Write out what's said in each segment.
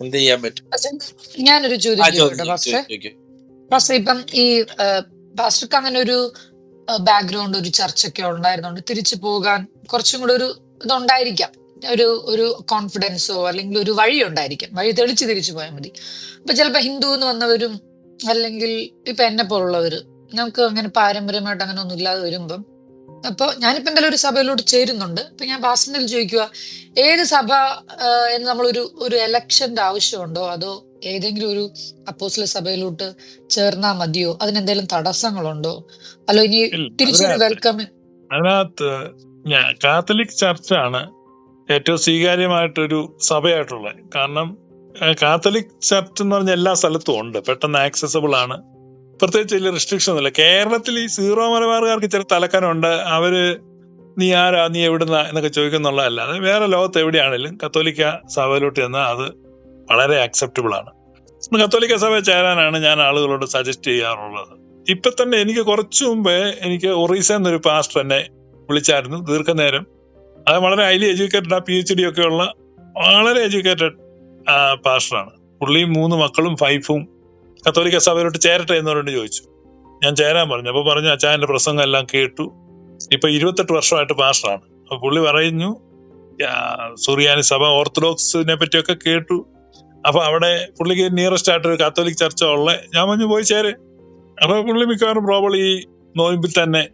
എന്ത് ചെയ്യാൻ പറ്റും? പക്ഷെ ഞാനൊരു ആ ചോദ്യം ചോദിക്കട്ടെ ചോദിക്കും പാസ്റ്റർ ചോദിക്കും പാസ്റ്റർ ഇപ്പം ഈ പാസ്റ്റർക്ക് അങ്ങനെ ഒരു ബാക്ക്ഗ്രൗണ്ട് ഒരു ചർച്ചയൊക്കെ ഉണ്ടായിരുന്നുണ്ട് തിരിച്ചു പോകാൻ കുറച്ചും കൂടെ ഒരു ഇതുണ്ടായിരിക്കാം. ഒരു ഒരു കോൺഫിഡൻസോ അല്ലെങ്കിൽ ഒരു വഴി ഉണ്ടായിരിക്കാം. വഴി തെളിച്ച് തിരിച്ചു പോയാൽ മതി. ഇപ്പൊ ചിലപ്പോ ഹിന്ദു എന്ന് വന്നവരും അല്ലെങ്കിൽ ഇപ്പൊ എന്നെ പോലുള്ളവര് നമുക്ക് അങ്ങനെ പാരമ്പര്യമായിട്ട് അങ്ങനെ ഒന്നും ഇല്ലാതെ വരുമ്പം അപ്പൊ ഞാനിപ്പോൾ എന്തായാലും ഒരു സഭയിലോട്ട് ചേരുന്നുണ്ട്. അപ്പൊ ഞാൻ പാസ്റ്ററിൽ ചോദിക്കുക ഏത് സഭ എന്ന് നമ്മളൊരു ഒരു എലക്ഷന്റെ ആവശ്യമുണ്ടോ? അതോ ഏതെങ്കിലും ഒരു അപ്പോസ്ല സഭയിലോട്ട് ചേർന്നാ മതിയോ? അതിനെന്തെങ്കിലും തടസ്സങ്ങളുണ്ടോ? അല്ലോ ഇനി തിരിച്ചൊരു വെൽക്കം അതിനകത്ത് ഞാൻ കാത്തലിക് ചർച്ചാണ് ഏറ്റവും സ്വീകാര്യമായിട്ടൊരു സഭയായിട്ടുള്ളത്. കാരണം കാത്തലിക് ചർച്ച് എന്ന് പറഞ്ഞ എല്ലാ സ്ഥലത്തും ഉണ്ട്. പെട്ടെന്ന് ആക്സസബിൾ ആണ്. പ്രത്യേകിച്ച് വലിയ റെസ്ട്രിക്ഷൻ ഒന്നുമില്ല. കേരളത്തിൽ ഈ സീറോ മലബാറുകാർക്ക് ചില തലക്കനുണ്ട് അവർ നീ ആരാ നീ എവിടുന്ന എന്നൊക്കെ ചോദിക്കുന്നുള്ളതല്ലാതെ വേറെ ലോകത്ത് എവിടെയാണെങ്കിലും കത്തോലിക്ക സഭയിലോട്ട് ചെന്നാൽ അത് വളരെ അക്സെപ്റ്റബിൾ ആണ്. കത്തോലിക്ക സഭ ചേരാനാണ് ഞാൻ ആളുകളോട് സജസ്റ്റ് ചെയ്യാറുള്ളത്. ഇപ്പൊ തന്നെ എനിക്ക് കുറച്ചു മുമ്പേ എനിക്ക് ഒറീസ എന്നൊരു പാസ്റ്റർ എന്നെ വിളിച്ചായിരുന്നു ദീർഘനേരം. അത് വളരെ ഹൈലി എഡ്യൂക്കേറ്റഡ് ആ പി എച്ച് ഡി ഒക്കെ ഉള്ള വളരെ എഡ്യൂക്കേറ്റഡ് പാസ്റ്ററാണ് പുള്ളിയും മൂന്ന് മക്കളും വൈഫും കത്തോലിക്ക സഭയിലോട്ട് ചേരട്ടെ എന്നവരോട് ചോദിച്ചു. ഞാൻ ചേരാൻ പറഞ്ഞു. അപ്പൊ പറഞ്ഞു അച്ചായന്റെ പ്രസംഗം എല്ലാം കേട്ടു. ഇപ്പൊ ഇരുപത്തെട്ട് വർഷമായിട്ട് പാസ്റ്ററാണ്. അപ്പൊ പുള്ളി ആ, സുറിയാനി സഭ ഓർത്തഡോക്സിനെ പറ്റിയൊക്കെ കേട്ടു. അപ്പൊ അവിടെ പുള്ളിക്ക് നിയറസ്റ്റ് ആയിട്ട് ഒരു കാത്തോലിക് ചർച്ച ഉള്ള. ഞാൻ പറഞ്ഞു പോയി ചേരെ. അപ്പൊ പുള്ളി മിക്കവാറും പ്രോബിൾ ഈ നോയമ്പിൽ തന്നെ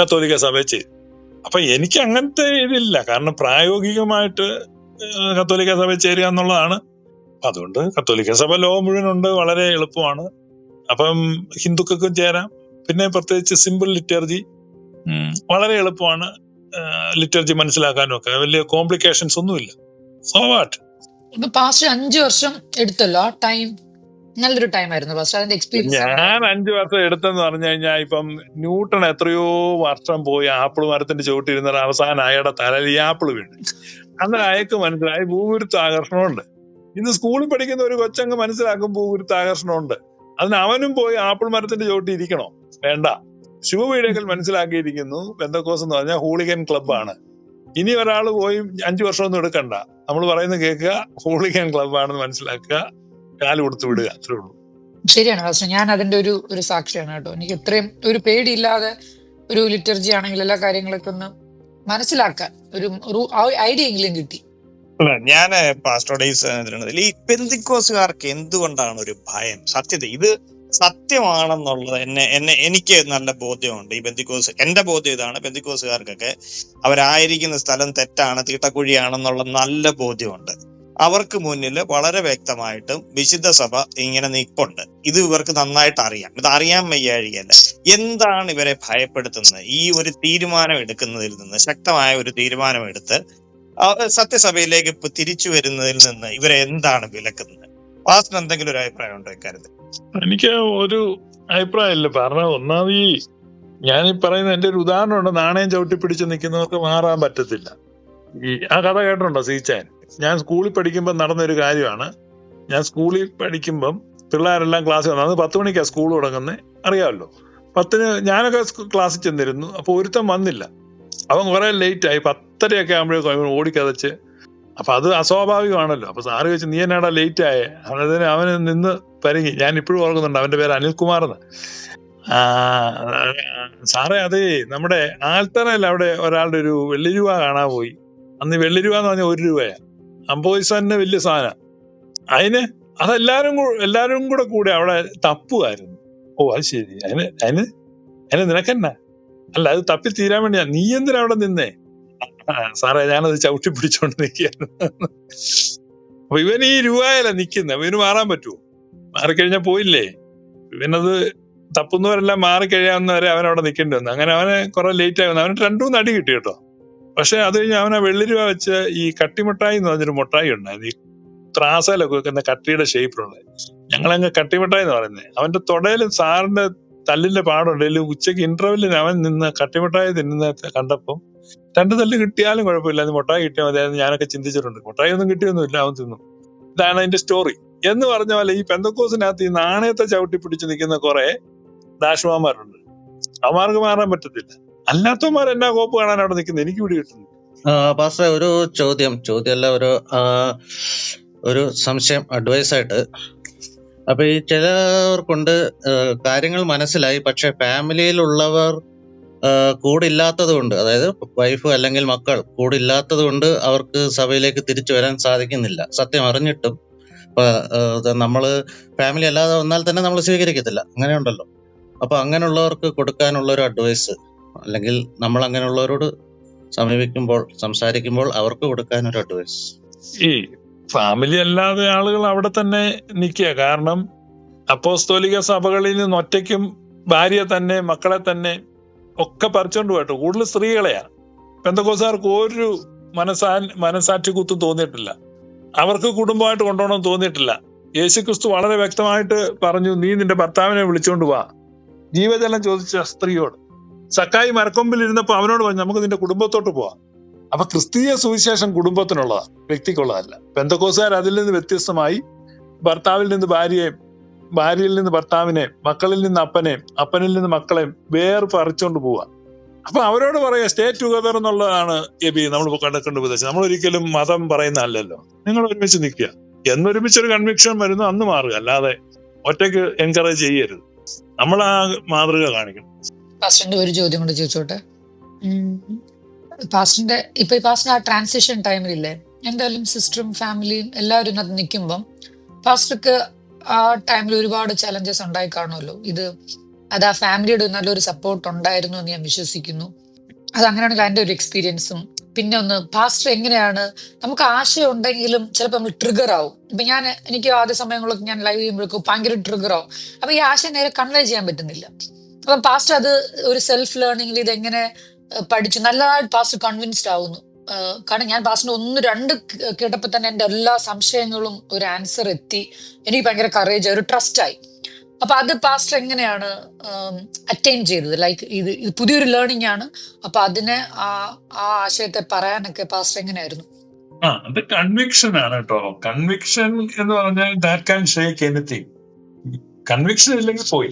കത്തോലിക്ക സഭയെ ചെയ്തു അപ്പൊ എനിക്ക് അങ്ങനത്തെ ഇതില്ല. കാരണം പ്രായോഗികമായിട്ട് കത്തോലിക്ക സഭയിൽ ചേരുക എന്നുള്ളതാണ്. അതുകൊണ്ട് കത്തോലിക്ക സഭ ലോകം മുഴുവനുണ്ട് വളരെ എളുപ്പമാണ്. അപ്പം ഹിന്ദുക്കൾക്കും ചേരാം. പിന്നെ പ്രത്യേകിച്ച് സിമ്പിൾ ലിറ്റർജി വളരെ എളുപ്പമാണ് ലിറ്റർജി മനസ്സിലാക്കാനും ഒക്കെ. വലിയ കോംപ്ലിക്കേഷൻസ് ഒന്നുമില്ല. സോ വാട്ട് ഇപ്പൊ പാസ്റ്റർ അഞ്ചു വർഷം എടുത്തല്ലോ ആ ടൈം? നല്ലൊരു ടൈം ആയിരുന്നു പാസ്റ്റർ അതിന്റെ എക്സ്പീരിയൻസ് ഞാൻ അഞ്ചു വർഷം എടുത്തെന്ന് പറഞ്ഞു കഴിഞ്ഞാൽ ഇപ്പം ന്യൂട്ടൺ എത്രയോ വർഷം പോയി ആപ്പിൾ മരത്തിന്റെ ചുവട്ടിരുന്ന അവസാനം അയാളുടെ തലയിൽ ഈ ആപ്പിൾ വീണ്. അന്നേരം അയക്ക് മനസ്സിലായി ഭൂപുരുത്ത ആകർഷണമുണ്ട്. ഇന്ന് സ്കൂളിൽ പഠിക്കുന്ന ഒരു കൊച്ചങ്ങ് മനസ്സിലാക്കുമ്പോൾ ഒരു ആകർഷണമുണ്ട് അതിന് അവനും പോയി ആപ്പിൾ മരത്തിന്റെ ചോട്ടി ഇരിക്കണോ? വേണ്ട. ശുഭപീഠകൾ മനസ്സിലാക്കിയിരിക്കുന്നു. ബന്ധക്കോസ് എന്ന് പറഞ്ഞാൽ ഹൂളിഗൻ ക്ലബ്ബാണ് ഇനി ഒരാൾ പോയി അഞ്ചു വർഷമൊന്നും എടുക്കണ്ട. നമ്മൾ പറയുന്നത് കേൾക്കുക ഹൂളിഗൻ ക്ലബ്ബാണെന്ന് മനസ്സിലാക്കുക കാൽ കൊടുത്തു വിടുക. അത്രേ ഉള്ളൂ. ശരിയാണ് പാസ്റ്റർ ഞാൻ അതിന്റെ ഒരു ഒരു സാക്ഷിയാണ് കേട്ടോ. എനിക്ക് ഇത്രയും ഒരു പേടിയില്ലാതെ ഒരു ലിറ്റർജി ആണെങ്കിൽ എല്ലാ കാര്യങ്ങളൊക്കെ ഒന്ന് മനസ്സിലാക്കാൻ ഒരു ഐഡിയ എങ്കിലും കിട്ടി. അല്ല ഞാൻ പാസ്റ്റോഡേസ് ഈ പെന്തിക്കോസുകാർക്ക് എന്തുകൊണ്ടാണ് ഒരു ഭയം? സത്യത ഇത് സത്യമാണെന്നുള്ളത് എന്നെ എന്നെ എനിക്ക് നല്ല ബോധ്യമുണ്ട്. ഈ ബന്ധിക്കോസ് എന്റെ ബോധ്യം ഇതാണ്. ബന്ധിക്കോസുകാർക്കൊക്കെ അവരായിരിക്കുന്ന സ്ഥലം തെറ്റാണ് തീട്ടക്കുഴിയാണെന്നുള്ള നല്ല ബോധ്യമുണ്ട്. അവർക്ക് മുന്നിൽ വളരെ വ്യക്തമായിട്ടും വിശുദ്ധ സഭ ഇങ്ങനെ നിൽപ്പുണ്ട് ഇത് ഇവർക്ക് നന്നായിട്ട് അറിയാം. ഇത് അറിയാൻ വയ്യാഴികയല്ല എന്താണ് ഇവരെ ഭയപ്പെടുത്തുന്നത്? ഈ ഒരു തീരുമാനം എടുക്കുന്നതിൽ നിന്ന് ശക്തമായ ഒരു തീരുമാനം എടുത്ത് സത്യസഭയിലേക്ക് ഇപ്പൊ തിരിച്ചു വരുന്നതിൽ നിന്ന് ഇവരെ എന്താണ് വിലക്കുന്നത്? പാസ്റ്റിന് എന്തെങ്കിലും ഒരു അഭിപ്രായം ഉണ്ടോ ഇക്കാര്യത്തിൽ? എനിക്ക് ഒരു അഭിപ്രായമില്ല. പറഞ്ഞ ഒന്നാമത് ഈ ഞാൻ ഈ പറയുന്ന എന്റെ ഒരു ഉദാഹരണമുണ്ട്. നാണയം ചവിട്ടി പിടിച്ച് നിൽക്കുന്നവർക്ക് മാറാൻ പറ്റത്തില്ല. ഈ ആ കഥ കേട്ടിട്ടുണ്ടോ സീച്ചാൻ ഞാൻ സ്കൂളിൽ പഠിക്കുമ്പോൾ നടന്നൊരു കാര്യമാണ്. ഞാൻ സ്കൂളിൽ പഠിക്കുമ്പം പിള്ളേരെല്ലാം ക്ലാസ് വന്നു. അത് പത്ത് മണിക്കാണ് സ്കൂൾ തുടങ്ങുന്നത് അറിയാമല്ലോ. പത്തിന് ഞാനൊക്കെ ക്ലാസ്സിൽ ചെന്നിരുന്നു. അപ്പോൾ ഒരുത്തൻ വന്നില്ല. അവൻ കുറെ ലേറ്റ് ആയി പത്തരയൊക്കെ ആകുമ്പോഴേക്കും അവൻ ഓടിക്കതച്ച്. അപ്പൊ അത് അസ്വാഭാവികമാണല്ലോ. അപ്പൊ സാറ് ചോദിച്ചു നീ എന്നാടാ ലേറ്റ് ആയേ? അതിന് അവന് നിന്ന് പരിങ്ങി. ഞാൻ ഇപ്പോഴും ഓർക്കുന്നുണ്ട് അവന്റെ പേര് അനിൽകുമാർ എന്ന് സാറേ അതേ നമ്മുടെ ആൽത്തറയിൽ അവിടെ ഒരാളുടെ ഒരു വെള്ളി രൂപ കാണാൻ പോയി. അന്ന് വെള്ളി രൂപ എന്ന് പറഞ്ഞാൽ ഒരു രൂപയാ. അമ്പത് പൈസ തന്നെ വലിയ സാധനം. അതിന് അതെല്ലാരും എല്ലാരും കൂടെ കൂടെ അവിടെ തപ്പുമായിരുന്നു ഓ അത് ശരി. അതിന് അതിന് അതിന് നിനക്കെന്നാ? അല്ല അത് തപ്പി തീരാൻ വേണ്ടിയാ. നീ എന്തിനാ അവിടെ നിന്നേ? സാറേ ഞാനത് ചവിട്ടി പിടിച്ചോണ്ട് നിൽക്കുകയാണ് അപ്പൊ ഇവൻ ഈ രൂപയല്ല നിൽക്കുന്ന ഇവന് മാറാൻ പറ്റുമോ മാറിക്കഴിഞ്ഞാൽ പോയില്ലേ? ഇവനത് തപ്പുന്നവരെല്ലാം മാറിക്കഴിയാവുന്നവരെ അവൻ അവിടെ നിൽക്കേണ്ടി വന്നു. അങ്ങനെ അവനെ കുറെ ലേറ്റ് ആയി വന്നു. അവന് രണ്ടു മൂന്ന് അടി കിട്ടി കേട്ടോ. പക്ഷെ അത് കഴിഞ്ഞ് അവനെ വെള്ളി രൂപ വെച്ച് ഈ കട്ടിമിഠായി എന്ന് പറഞ്ഞൊരു മുട്ടായി ഉണ്ടായിരുന്നു. ഈ ത്രാസയിലൊക്കെ വെക്കുന്ന കട്ടിയുടെ ഷേപ്പിലുള്ള ഞങ്ങളങ്ങ് കട്ടിമിഠായി എന്ന് പറയുന്നത് അവന്റെ തൊടയിൽ സാറിന്റെ തല്ലിന്റെ പാടുണ്ടെങ്കിലും ഉച്ചയ്ക്ക് ഇന്റർവെല്ലിന് അവൻ നിന്ന് കട്ടിമിഠായി തിന്നുന്ന കണ്ടപ്പം രണ്ട് തല്ല് കിട്ടിയാലും കുഴപ്പമില്ല. അത് മുട്ടായി കിട്ടിയാൽ മതിയായിരുന്നു ഞാനൊക്കെ ചിന്തിച്ചിട്ടുണ്ട്. മുട്ടായി ഒന്നും കിട്ടിയൊന്നുമില്ല. അവൻ തിന്നു. ഇതാണ് അതിന്റെ സ്റ്റോറി എന്ന് പറഞ്ഞ പോലെ ഈ പെന്തക്കോസിനകത്ത് ഈ നാണയത്തെ ചവിട്ടി പിടിച്ച് നിൽക്കുന്ന കുറെ ദാഷ്മാന്മാരുണ്ട്. അവന്മാർക്ക് മാറാൻ പറ്റത്തില്ല. അല്ലാത്തവന്മാർ എന്നാ കോപ്പ് കാണാൻ അവിടെ നിൽക്കുന്നത് എനിക്ക് പിടി കിട്ടുന്നു ആ, പാസ്റ്ററെ ഒരു ചോദ്യം. ചോദ്യമല്ല ഒരു ഒരു സംശയം അഡ്വൈസ് ആയിട്ട് അപ്പൊ ഈ ചിലവർക്കുണ്ട് കാര്യങ്ങൾ മനസ്സിലായി. പക്ഷെ ഫാമിലിയിലുള്ളവർ കൂടില്ലാത്തത് കൊണ്ട് അതായത് വൈഫ് അല്ലെങ്കിൽ മക്കൾ കൂടില്ലാത്തത് കൊണ്ട് അവർക്ക് സഭയിലേക്ക് തിരിച്ചു വരാൻ സാധിക്കുന്നില്ല. സത്യം അറിഞ്ഞിട്ടും നമ്മൾ ഫാമിലി അല്ലാതെ വന്നാൽ തന്നെ നമ്മൾ സ്വീകരിക്കത്തില്ല. അങ്ങനെയുണ്ടല്ലോ. അപ്പൊ അങ്ങനെയുള്ളവർക്ക് കൊടുക്കാനുള്ള ഒരു അഡ്വൈസ് അല്ലെങ്കിൽ നമ്മൾ അങ്ങനെയുള്ളവരോട് സമീപിക്കുമ്പോൾ സംസാരിക്കുമ്പോൾ അവർക്ക് കൊടുക്കാൻ ഒരു അഡ്വൈസ്. ഈ ഫാമിലി അല്ലാതെ ആളുകൾ അവിടെ തന്നെ നിൽക്കുക. കാരണം അപ്പോസ്തോലിക സഭകളിൽ നിന്ന് ഒറ്റയ്ക്കും ഭാര്യയെ തന്നെ മക്കളെ തന്നെ ഒക്കെ പറിച്ചോണ്ട് പോയിട്ട് കൂടുതൽ സ്ത്രീകളെയാ പെന്തക്കോസാർക്ക് ഒരു മനസാ മനസാക്ഷി കുത്തും തോന്നിയിട്ടില്ല. അവർക്ക് കുടുംബമായിട്ട് കൊണ്ടുപോകണം തോന്നിയിട്ടില്ല. യേശുക്രിസ്തു വളരെ വ്യക്തമായിട്ട് പറഞ്ഞു നീ നിന്റെ ഭർത്താവിനെ വിളിച്ചോണ്ട് വാ. ജീവജലം ചോദിച്ച സ്ത്രീയോട് സക്കായി മരക്കൊമ്പിൽ ഇരുന്നപ്പോ അവനോട് പറഞ്ഞു നമുക്ക് നിന്റെ കുടുംബത്തോട്ട് പോവാം. അപ്പൊ ക്രിസ്തീയ സുവിശേഷം കുടുംബത്തിനുള്ളതാണ് വ്യക്തിക്കുള്ളതല്ല. പെന്തക്കോസുകാർ അതിൽ നിന്ന് വ്യത്യസ്തമായി ഭർത്താവിൽ നിന്ന് ഭാര്യയെ ഭാര്യയിൽ നിന്ന് ഭർത്താവിനെ മക്കളിൽ നിന്ന് അപ്പനെ അപ്പനിൽ നിന്ന് മക്കളെ വേർ പറിച്ചുകൊണ്ട് പോവുക അപ്പൊ അവരോട് പറയാ സ്റ്റേ ടുഗദർ എന്നുള്ളതാണ് എബി നമ്മൾ കണ്ടക്കേണ്ട ഉപദേശം. നമ്മൾ ഒരിക്കലും മതം പറയുന്ന അല്ലല്ലോ. നിങ്ങൾ ഒരുമിച്ച് നിൽക്കുക. എന്നൊരുമിച്ചൊരു കൺവിക്ഷൻ വരുന്നു അന്ന് മാറുക. അല്ലാതെ ഒറ്റയ്ക്ക് എൻകറേജ് ചെയ്യരുത്. നമ്മൾ ആ മാതൃക കാണിക്കണം. ഒരു ചോദ്യം കൂടെ ചോദിച്ചോട്ടെ? ഉം. പാസ്റ്ററിന്റെ ഇപ്പൊ ഈ പാസ്റ്റിന് ആ ട്രാൻസിഷൻ ടൈമിലില്ലേ എന്തായാലും സിസ്റ്ററും ഫാമിലിയും എല്ലാവരും അത് നിൽക്കുമ്പം പാസ്റ്റർക്ക് ആ ടൈമിൽ ഒരുപാട് ചലഞ്ചസ് ഉണ്ടായി കാണുമല്ലോ. ഇത് അത് ആ ഫാമിലിയുടെ നല്ലൊരു സപ്പോർട്ട് ഉണ്ടായിരുന്നു എന്ന് ഞാൻ വിശ്വസിക്കുന്നു. അത് അങ്ങനെയാണെങ്കിൽ അതിന്റെ ഒരു എക്സ്പീരിയൻസും പിന്നെ ഒന്ന് പാസ്റ്റർ എങ്ങനെയാണ്? നമുക്ക് ആശയം ഉണ്ടെങ്കിലും ചിലപ്പോൾ നമ്മൾ ട്രിഗർ ആവും. ഇപ്പൊ ഞാൻ എനിക്ക് ആദ്യ സമയങ്ങളൊക്കെ ഞാൻ ലൈവ് ചെയ്യുമ്പോഴേക്കും ഭയങ്കര ട്രിഗർ ആവും. അപ്പൊ ഈ ആശയം നേരെ കൺവേ ചെയ്യാൻ പറ്റുന്നില്ല. അപ്പം പാസ്റ്റർ അത് ഒരു സെൽഫ് ലേണിംഗിൽ ഇതെങ്ങനെ പഠിച്ചു. നല്ലതായിട്ട് പാസ്റ്റർ കൺവിൻസ്ഡ് ആവുന്നു. കാരണം ഞാൻ പാസ്റ്റർ ഒന്ന് രണ്ട് കേട്ടപ്പോൾ കേട്ടപ്പോ തന്നെ എന്റെ എല്ലാ സംശയങ്ങളും ഒരു ആൻസർ എത്തി. എനിക്ക് ഭയങ്കര കറേജ് ഒരു ട്രസ്റ്റ് ആയി. അപ്പൊ അത് പാസ്റ്റർ എങ്ങനെയാണ് അറ്റൈൻ ചെയ്തത്? ലൈക്ക് ഇത് ഇത് പുതിയൊരു ലേണിംഗ് ആണ്. അപ്പൊ അതിനെ ആ ആ ആശയത്തെ പറയാനൊക്കെ പാസ്റ്റർ എങ്ങനെയായിരുന്നു? ആ അത് കൺവിക്ഷൻ ആണ് കേട്ടോ. കൺവിക്ഷൻ എന്ന് പറഞ്ഞാൽ that can shake anything conviction ഇല്ലെങ്കിൽ പോയി.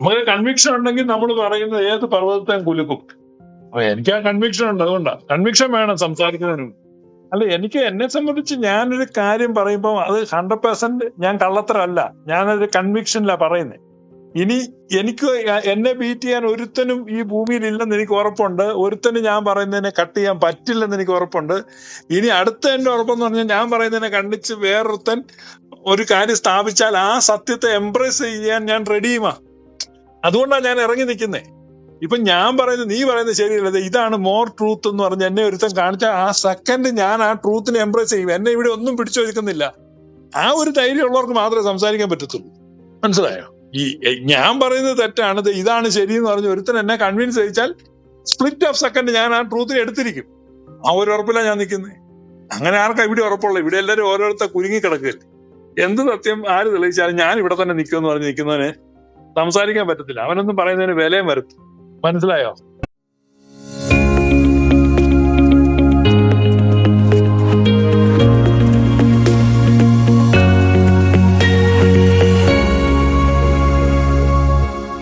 നമുക്ക് കൺവിക്ഷൻ ഉണ്ടെങ്കിൽ നമ്മൾ പറയുന്നത് ഏത് പർവതത്തെയും കുലുക്കും. എനിക്ക് ആ കൺവിക്ഷൻ ഉണ്ട്. അതുകൊണ്ടാണ് കൺവിക്ഷൻ വേണം സംസാരിക്കുന്നതിനും അല്ല എനിക്ക് എന്നെ സംബന്ധിച്ച് ഞാനൊരു കാര്യം പറയുമ്പോൾ അത് ഹൺഡ്രഡ് പെർസെന്റ് ഞാൻ കള്ളത്തരല്ല ഞാനൊരു കൺവിക്ഷനിലാണ് പറയുന്നത് ഇനി എനിക്ക് എന്നെ ബീറ്റ് ചെയ്യാൻ ഒരുത്തനും ഈ ഭൂമിയിൽ ഇല്ലെന്ന് എനിക്ക് ഉറപ്പുണ്ട്. ഒരുത്തനും ഞാൻ പറയുന്നതിനെ കട്ട് ചെയ്യാൻ പറ്റില്ലെന്ന് എനിക്ക് ഉറപ്പുണ്ട്. ഇനി അടുത്ത എന്റെ ഉറപ്പെന്ന് പറഞ്ഞാൽ ഞാൻ പറയുന്നതിനെ കണ്ടിച്ച് വേറൊരുത്തൻ ഒരു കാര്യം സ്ഥാപിച്ചാൽ ആ സത്യത്തെ എംബ്രേസ് ചെയ്യാൻ ഞാൻ റെഡിയുമാ അതുകൊണ്ടാണ് ഞാൻ ഇറങ്ങി നിൽക്കുന്നേ. ഇപ്പൊ ഞാൻ പറയുന്നത് നീ പറയുന്നത് ശരിയല്ല. ഇതാണ് മോർ ട്രൂത്ത് എന്ന് പറഞ്ഞ് എന്നെ ഒരുത്തൻ കാണിച്ച ആ സെക്കൻഡ് ഞാൻ ആ ട്രൂത്തിനെ എംബ്രേസ് ചെയ്യും. എന്നെ ഇവിടെ ഒന്നും പിടിച്ചു വെക്കുന്നില്ല ആ ഒരു ധൈര്യം ഉള്ളവർക്ക് മാത്രമേ സംസാരിക്കാൻ പറ്റത്തുള്ളൂ. മനസ്സിലായോ? ഈ ഞാൻ പറയുന്നത് തെറ്റാണ്. ഇതാണ് ശരി എന്ന് പറഞ്ഞ് ഒരുത്തൻ എന്നെ കൺവിൻസ് ചെയ്യിച്ചാൽ സ്പ്ലിറ്റ് ഓഫ് സെക്കൻഡ് ഞാൻ ആ ട്രൂത്തിനെ എടുത്തിരിക്കും. ആ ഒരു ഉറപ്പിലാണ് ഞാൻ നിൽക്കുന്നത് അങ്ങനെ ആർക്കാ ഇവിടെ ഉറപ്പുള്ളത്? ഇവിടെ എല്ലാവരും ഓരോരുത്തർ കുരുങ്ങി കിടക്കുകയല്ലേ? എന്ത് സത്യം ആര് തെളിയിച്ചാലും ഞാൻ ഇവിടെ തന്നെ നിൽക്കുമെന്ന് പറഞ്ഞ് നിൽക്കുന്നവന് സംസാരിക്കാൻ പറ്റത്തില്ല. അവനൊന്നും പറയുന്നതിന് വിലയും വരത്തും മനസ്സിലായോ?